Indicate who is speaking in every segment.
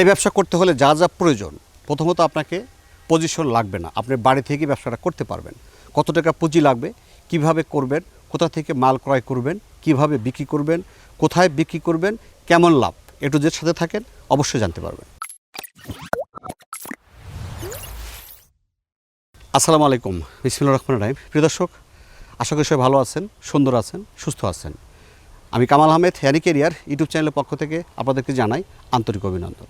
Speaker 1: এই ব্যবসা করতে হলে যা যা প্রয়োজন, প্রথমত আপনাকে পজিশন লাগবে না। আপনি বাড়ি থেকে ব্যবসাটা করতে পারবেন। কত টাকা পুঁজি লাগবে, কীভাবে করবেন, কোথা থেকে মাল ক্রয় করবেন, কীভাবে বিক্রি করবেন, কোথায় বিক্রি করবেন, কেমন লাভ একটু যে সাথে থাকেন, অবশ্যই জানতে পারবেন। আসসালামু আলাইকুম বিসমুল্লা রহমান রাহিম। প্রিয় দর্শক, আশা করি সবাই ভালো আছেন, সুন্দর আছেন, সুস্থ আছেন। আমি Kamal Ahmed Harry career YouTube চ্যানেলের পক্ষ থেকে আপনাদেরকে জানাই আন্তরিক অভিনন্দন।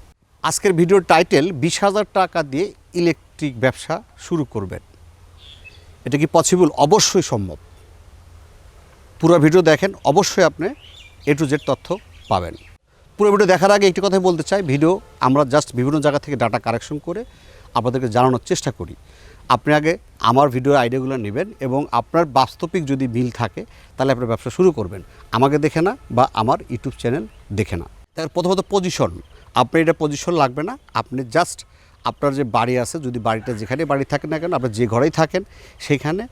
Speaker 1: আজকের ভিডিওর টাইটেল, বিশ হাজার টাকা দিয়ে ইলেকট্রিক ব্যবসা শুরু করবেন। এটা কি পসিবল অবশ্যই সম্ভব। পুরো ভিডিও দেখেন, অবশ্যই আপনি এ টু জেড তথ্য পাবেন। পুরো ভিডিও দেখার আগে একটি কথাই বলতে চাই, ভিডিও আমরা জাস্ট বিভিন্ন জায়গা থেকে ডাটা কারেকশন করে আপনাদেরকে জানানোর চেষ্টা করি। আপনি আগে আমার ভিডিও আইডিয়াগুলো নেবেন এবং আপনার বাস্তবিক যদি মিল থাকে, তাহলে আপনার ব্যবসা শুরু করবেন। আমাকে দেখে না বা আমার ইউটিউব চ্যানেল দেখে না। তার প্রথমত পজিশন আপনার এটা পজিশন লাগবে না। আপনি জাস্ট আপনার যে বাড়ি আছে, যদি বাড়িটা যেখানে বাড়ি থাকেন না কেন আপনার যে ঘরেই থাকেন, সেখানে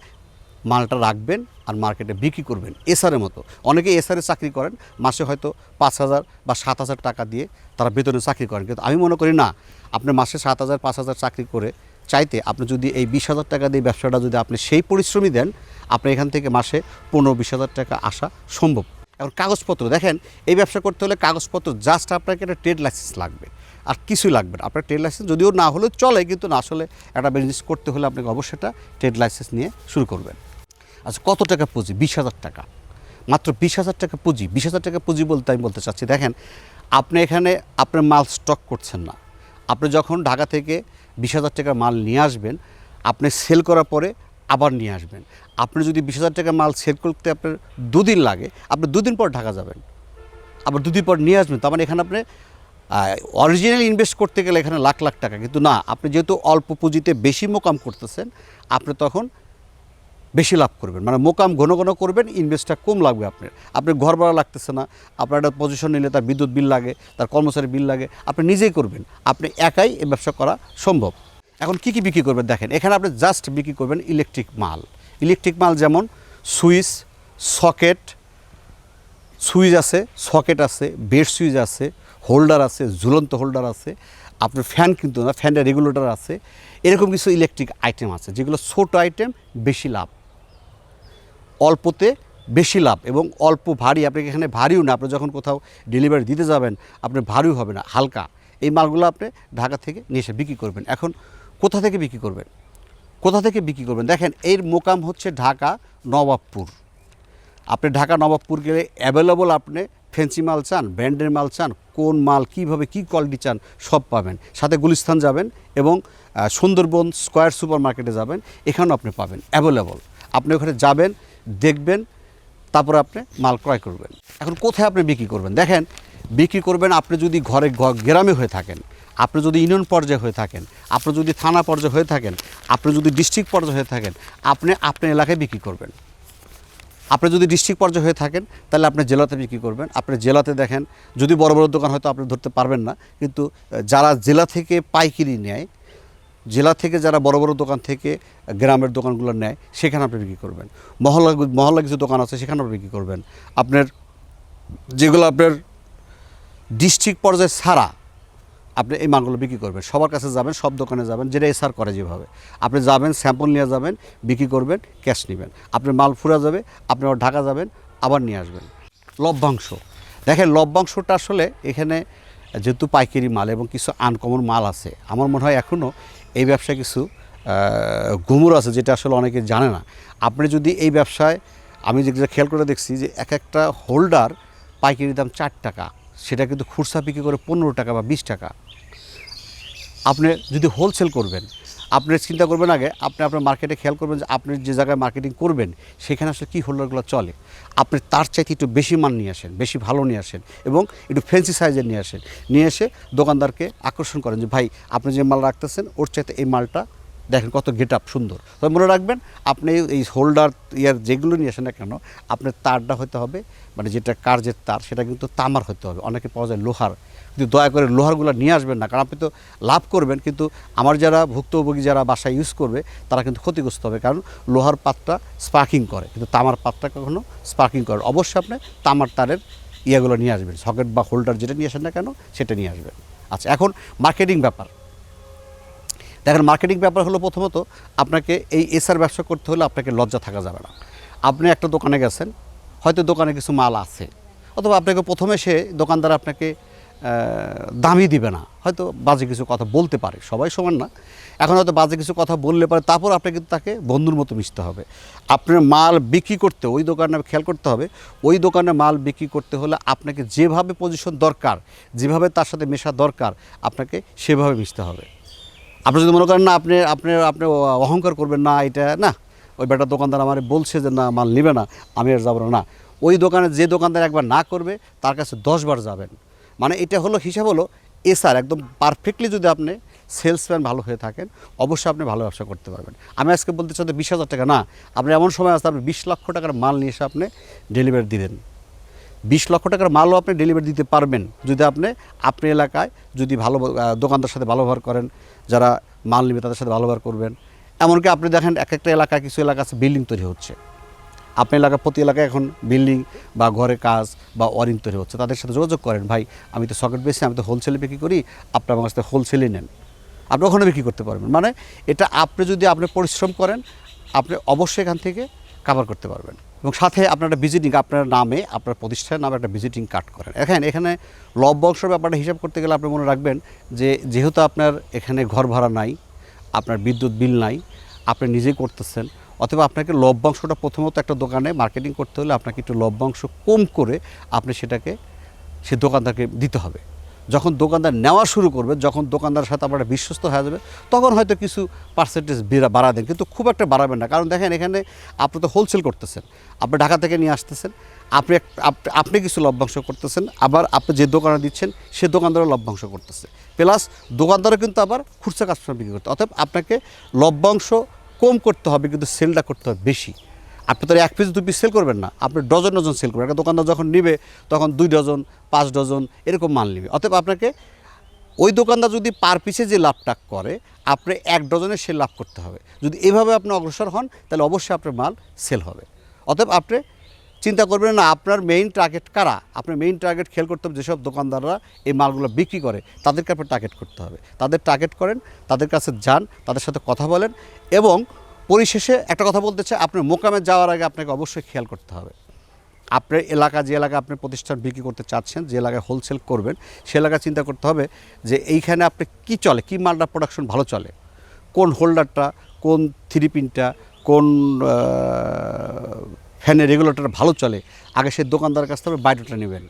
Speaker 1: মালটা রাখবেন আর মার্কেটে বিক্রি করবেন এসআরের মতো। অনেকে এসআরে চাকরি করেন, মাসে হয়তো পাঁচ হাজার বা সাত হাজার টাকা দিয়ে তারা বেতনে চাকরি করেন। কিন্তু আমি মনে করি না, আপনি মাসে সাত হাজার, পাঁচ হাজার চাকরি করে চাইতে আপনি যদি এই বিশ হাজার টাকা দিয়ে ব্যবসাটা যদি আপনি সেই পরিশ্রমী দেন, আপনি এখান থেকে মাসে পনেরো, বিশ হাজার টাকা আসা সম্ভব। এখন কাগজপত্র, দেখেন, এই ব্যবসা করতে হলে কাগজপত্র জাস্ট আপনাকে একটা ট্রেড লাইসেন্স লাগবে। আর কিছুই লাগবে না। আপনার ট্রেড লাইসেন্স যদিও না হলেও চলে, কিন্তু না আসলে একটা বিজনেস করতে হলে আপনাকে অবশ্যই একটা ট্রেড লাইসেন্স নিয়ে শুরু করবেন। আচ্ছা কত টাকা পুঁজি? বিশ হাজার টাকা। মাত্র বিশ হাজার টাকা পুঁজি। বিশ হাজার টাকা পুঁজি বলতে আমি বলতে চাচ্ছি, দেখেন, আপনি এখানে আপনার মাল স্টক করছেন না। আপনি যখন ঢাকা থেকে বিশ হাজার টাকার মাল নিয়ে আসবেন, আপনি সেল করার পরে আবার নিয়ে আসবেন। আপনি যদি বিশ হাজার টাকা মাল সেল করতে আপনার দুদিন লাগে, আপনি দুদিন পর ঢাকা যাবেন। আবার দুদিন পর নিয়ে আসবেন, তার মানে এখানে আপনি অরিজিনাল ইনভেস্ট করতে গেলে এখানে লাখ লাখ টাকা। কিন্তু না, আপনি যেহেতু অল্প পুঁজিতে বেশি মোকাম করতেছেন, আপনি তখন বেশি লাভ করবেন। মানে মোকাম ঘন ঘন করবেন ইনভেস্টটা কম লাগবে আপনার। আপনি ঘর ভাড়া লাগতেছে না, আপনার একটা পজিশন নিলে তার বিদ্যুৎ বিল লাগে, তার কর্মচারী বিল লাগে, আপনি নিজেই করবেন। আপনি একাই এই ব্যবসা করা সম্ভব। এখন কি কি বিক্রি করবেন? দেখেন, এখানে আপনি জাস্ট বিক্রি করবেন ইলেকট্রিক মাল। ইলেকট্রিক মাল যেমন সুইচ, সকেট, সুইচ আছে, সকেট আছে, বেড সুইচ আছে, হোল্ডার আছে, ঝুলন্ত হোল্ডার আছে, আপনার ফ্যান কিন্তু না ফ্যানের রেগুলেটর আছে, এরকম কিছু ইলেকট্রিক আইটেম আছে, যেগুলো ছোট আইটেম বেশি লাভ। অল্পতে বেশি লাভ এবং অল্প ভারী, আপনাকে এখানে ভারীও না, আপনি যখন কোথাও ডেলিভারি দিতে যাবেন, আপনার ভারীও হবে না, হালকা। এই মালগুলো আপনি ঢাকা থেকে নিয়ে এসে বিক্রি করবেন। এখন কোথা থেকে বিক্রি করবেন? কোথা থেকে বিক্রি করবেন? দেখেন, এর মোকাম হচ্ছে ঢাকা নবাবপুর। আপনি ঢাকা নবাবপুর গেলে অ্যাভেলেবল আপনি ফেন্সি মাল চান ব্র্যান্ডের মাল চান, কোন মাল, কীভাবে, কি কোয়ালিটি চান, সব পাবেন। সাথে গুলিস্তান যাবেন এবং সুন্দরবন স্কয়ার সুপার মার্কেটে যাবেন, এখানেও আপনি পাবেন অ্যাভেলেবল আপনি ওখানে যাবেন, দেখবেন, তারপরে আপনি মাল ক্রয় করবেন। এখন কোথায় আপনি বিক্রি করবেন? দেখেন বিক্রি করবেন, আপনি যদি ঘরে গ্রামে হয়ে থাকেন, আপনি যদি ইউনিয়ন পর্যায়ে হয়ে থাকেন, আপনি যদি থানা পর্যায়ে হয়ে থাকেন, আপনি যদি ডিস্ট্রিক্ট পর্যায়ে হয়ে থাকেন, আপনি আপনার এলাকায় বিক্রি করবেন। আপনি যদি ডিস্ট্রিক্ট পর্যায়ে হয়ে থাকেন, তাহলে আপনি জেলাতে বিক্রি করবেন। আপনি জেলাতে দেখেন, যদি বড় বড় দোকান হয়তো আপনি ধরতে পারবেন না, কিন্তু যারা জেলা থেকে পাইকিরি নেয়, জেলা থেকে যারা বড় বড় দোকান থেকে গ্রামের দোকানগুলো নেয়, সেখানে আপনি বিক্রি করবেন। মহল্লা মহল্লা কিছু দোকান আছে সেখানে আপনি বিক্রি করবেন। আপনার যেগুলো আপনার ডিস্ট্রিক্ট পর্যায়ে ছাড়া আপনি এই মালগুলো বিক্রি করবেন। সবার কাছে যাবেন, সব দোকানে যাবেন, যেটা এসআর করে যেভাবে। আপনি যাবেন, স্যাম্পল নিয়ে যাবেন, বিক্রি করবেন, ক্যাশ নেবেন। আপনার মাল ফুরা যাবে, আপনি আবার ঢাকা যাবেন, আবার নিয়ে আসবেন। লভ্যাংশ। দেখেন, লভ্যাংশটা আসলে এখানে যেহেতু পাইকারি মাল এবং কিছু আনকমন মাল আছে, আমার মনে হয় এখনও এই ব্যবসায় কিছু গুমর আছে, যেটা আসলে অনেকে জানে না। আপনি যদি এই ব্যবসায়, আমি যেটা খেয়াল করে দেখছি যে এক একটা হোল্ডার পাইকারি দাম চার টাকা। সেটা কিন্তু খুচরা বিক্রি করে পনেরো টাকা বা বিশ টাকা। আপনি যদি হোলসেল করবেন, আপনি চিন্তা করবেন আগে, আপনি আপনার মার্কেটে খেয়াল করবেন যে আপনি যে জায়গায় মার্কেটিং করবেন, সেখানে আসলে কী হোল্ডারগুলো চলে। আপনি তার চাইতে একটু বেশি মান নিয়ে আসেন, বেশি ভালো নিয়ে আসেন এবং একটু ফ্যান্সি সাইজের নিয়ে আসেন। নিয়ে এসে দোকানদারকে আকর্ষণ করেন যে, ভাই, আপনি যে মাল রাখতেছেন, ওর চাইতে এই মালটা দেখেন কত গেট আপ সুন্দর। তবে মনে রাখবেন, আপনি এই হোল্ডার ইয়ার যেগুলো নিয়ে আসেন না কেন, আপনার তারটা হতে হবে মানে যেটা কার্যের তার, সেটা কিন্তু তামার হতে হবে। অনেকে পাওয়া যায় লোহার। কিন্তু দয়া করে লোহারগুলো নিয়ে আসবেন না, কারণ আপনি তো লাভ করবেন, কিন্তু আমার যারা ভুক্তভোগী যারা বাসায় ইউজ করবে, তারা কিন্তু ক্ষতিগ্রস্ত হবে, কারণ লোহার পাতটা স্পার্কিং করে, কিন্তু তামার পাতটা কখনো স্পার্কিং করে অবশ্যই আপনি তামার তারের ইয়েগুলো নিয়ে আসবেন, সকেট বা হোল্ডার যেটা নিয়ে আসেন না কেন, সেটা নিয়ে আসবেন। আচ্ছা এখন মার্কেটিং ব্যাপার। দেখেন মার্কেটিং ব্যাপার হলো প্রথমত আপনাকে এই এসআর ব্যবসা করতে হলে আপনাকে লজ্জা থাকা যাবে না। আপনি একটা দোকানে গেছেন, হয়তো দোকানে কিছু মাল আছে, অথবা আপনাকে প্রথমে সে দোকানদার আপনাকে দামই দিবে না, হয়তো বাজে কিছু কথা বলতে পারে, সবাই সমান না। এখন হয়তো বাজে কিছু কথা বললে পারে তারপর আপনাকে কিন্তু তাকে বন্ধুর মতো মিশতে হবে। আপনার মাল বিক্রি করতে, ওই দোকানে খেয়াল করতে হবে, ওই দোকানে মাল বিক্রি করতে হলে আপনাকে যেভাবে পজিশন দরকার, যেভাবে তার সাথে মেশা দরকার, আপনাকে সেভাবে মিশতে হবে। আপনি যদি মনে করেন, না, আপনি আপনি আপনি অহংকার করবেন না, এটা, না, ওই বেটা দোকানদার আমার বলছে যে, না, মাল নেবে না, আমি আর যাব না। ওই দোকানে যে দোকানদার একবার না করবে, তার কাছে দশবার যাবেন। মানে এটা হলো হিসাব হলো এসআর, একদম পারফেক্টলি যদি আপনি সেলসম্যান ভালো হয়ে থাকেন, অবশ্যই আপনি ভালো ব্যবসা করতে পারবেন। আমি আজকে বলতে চাই বিশ হাজার টাকা না, আপনি এমন সময় আসতে আপনি বিশ লক্ষ টাকার মাল নিয়ে এসে আপনি ডেলিভারি দিলেন বিশ লক্ষ টাকার মালও আপনি ডেলিভারি দিতে পারবেন। যদি আপনি আপনি এলাকায় যদি ভালো দোকানদার সাথে ভালো ব্যবহার করেন, যারা মাল নেবে তাদের সাথে ভালো ব্যবহার করবেন। এমনকি আপনি দেখেন এক একটা এলাকায় কিছু এলাকা আছে বিল্ডিং তৈরি হচ্ছে। আপনার এলাকা প্রতি এলাকায় এখন বিল্ডিং বা ঘরে কাজ বা ওয়ারিং তৈরি হচ্ছে, তাদের সাথে যোগাযোগ করেন, ভাই, আমি তো সকেট বেশি আমি তো হোলসেলে বিক্রি করি আপনার আমার থেকে হোলসেলে নেন। আপনি ওখানে বিক্রি করতে পারবেন। মানে এটা আপনি যদি, আপনি পরিশ্রম করেন, আপনি অবশ্যই এখান থেকে কাভার করতে পারবেন। এবং সাথে আপনার একটা ভিজিটিং আপনার নামে, আপনার প্রতিষ্ঠানের নামে একটা ভিজিটিং কার্ড করেন। এখানে এখানে লভ্যাংশের ব্যাপারটা হিসাব করতে গেলে আপনি মনে রাখবেন যে, যেহেতু আপনার এখানে ঘর ভাড়া নাই, আপনার বিদ্যুৎ বিল নাই, আপনি নিজেই করতেছেন, অথবা আপনাকে লভ্যাংশটা প্রথমত একটা দোকানে মার্কেটিং করতে হলে আপনাকে একটু লভ্যাংশ কম করে আপনি সেটাকে, সে দোকানদারকে দিতে হবে। যখন দোকানদার নেওয়া শুরু করবে, যখন দোকানদারের সাথে আপনারা বিশ্বস্ত হয়ে যাবে, তখন হয়তো কিছু পার্সেন্টেজ বাড়া দেন। কিন্তু খুব একটা বাড়াবেন না। কারণ দেখেন, এখানে আপনি তো হোলসেল করতেছেন। আপনি ঢাকা থেকে নিয়ে আসতেছেন। আপনি আপনি কিছু লভ্যাংশ করতেছেন। আবার আপনি যে দোকানে দিচ্ছেন, সে দোকানদারও লভ্যাংশ করতেছে। প্লাস দোকানদারও কিন্তু আবার খুচরা কাস্টমার বিক্রি করতে অতএব আপনাকে লভ্যাংশ কম করতে হবে, কিন্তু সেলটা করতে হবে বেশি। আপনি তো এক পিস দু পিস সেল করবেন না। আপনি ডজন ডজন সেল করবেন। একটা দোকানদার যখন নিবে, তখন দুই ডজন, পাঁচ ডজন, এরকম মাল নিবে। অতএব আপনাকে ওই দোকানদার যদি পার পিসে যে লাভটা করে, আপনি এক ডজনে সে লাভ করতে হবে। যদি এভাবে আপনি অগ্রসর হন, তাহলে অবশ্যই আপনার মাল সেল হবে। অতএব আপনি চিন্তা করবেন না, আপনার মেইন টার্গেট কারা? আপনার মেইন টার্গেট খেয়াল করতে হবে, যেসব দোকানদাররা এই মালগুলো বিক্রি করে, তাদেরকে আপনি টার্গেট করতে হবে। তাদের টার্গেট করেন, তাদের কাছে যান, তাদের সাথে কথা বলেন এবং পরিশেষে একটা কথা বলতে চাই, আপনার মোকামে যাওয়ার আগে আপনাকে অবশ্যই খেয়াল করতে হবে। আপনার এলাকা, যে এলাকা আপনি প্রতিষ্ঠান বিক্রি করতে চাচ্ছেন, যে এলাকায় হোলসেল করবেন, সে এলাকা চিন্তা করতে হবে যে এইখানে আপনি কি চলে, কি মালটা প্রোডাকশন ভালো চলে? কোন হোল্ডারটা কোন থ্রি পিনটা কোন ফ্যানের রেগুলেটরটা ভালো চলে? আগে সেই দোকানদারের কাছ থেকে বায়োডাটা নেবেন।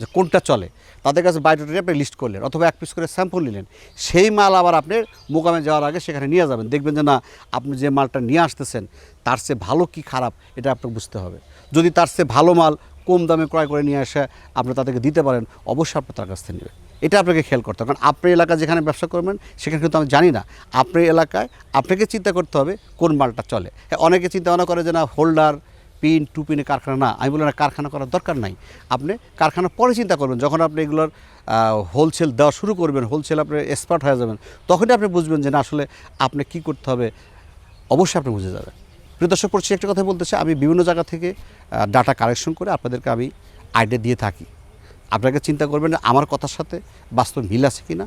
Speaker 1: যে কোনটা চলে? তাদের কাছে বায়োডাটা আপনি লিস্ট করলেন অথবা এক পিস করে স্যাম্পল নিলেন। সেই মাল আবার আপনি মোকামে যাওয়ার আগে সেখানে নিয়ে যাবেন। দেখবেন যে না, আপনি যে মালটা নিয়ে আসতেছেন, তার চেয়ে ভালো কি খারাপ এটা আপনাকে বুঝতে হবে। যদি তার চেয়ে ভালো মাল কম দামে ক্রয় করে নিয়ে আসে, আপনি তাদেরকে দিতে পারেন, অবশ্যই আপনি তার কাছ থেকে নেবেন। এটা আপনাকে খেয়াল করতে হবে। কারণ আপনার এলাকা যেখানে ব্যবসা করবেন, সেখানে কিন্তু আমি জানি না, আপনার এলাকায় আপনাকে চিন্তা করতে হবে কোন মালটা চলে। অনেকে চিন্তা ভাবনা করে যে না হোল্ডার পিন, টু পিনে কারখানা না। আমি বললাম কারখানা করার দরকার নাই। আপনি কারখানা পরে চিন্তা করবেন, যখন আপনি এগুলোর হোলসেল দেওয়া শুরু করবেন হোলসেল আপনি এক্সপার্ট হয়ে যাবেন, তখনই আপনি বুঝবেন যে, না, আসলে আপনি কী করতে হবে? অবশ্যই আপনি বুঝে যাবেন। প্রিয় দর্শক পড়ছি একটা কথা বলতে চাই। আমি বিভিন্ন জায়গা থেকে ডাটা কালেকশন করে আপনাদেরকে আমি আইডিয়া দিয়ে থাকি। আপনাকে চিন্তা করবেন আমার কথার সাথে বাস্তব মিল আছে কি না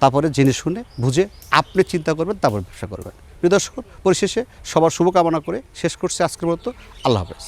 Speaker 1: তারপরে জেনে শুনে, বুঝে আপনি চিন্তা করবেন, তারপর ব্যবসা করবেন। প্রিয় দর্শক পরিশেষে সবার শুভকামনা করে শেষ করছে আজকের মতো। আল্লাহ হাফেজ।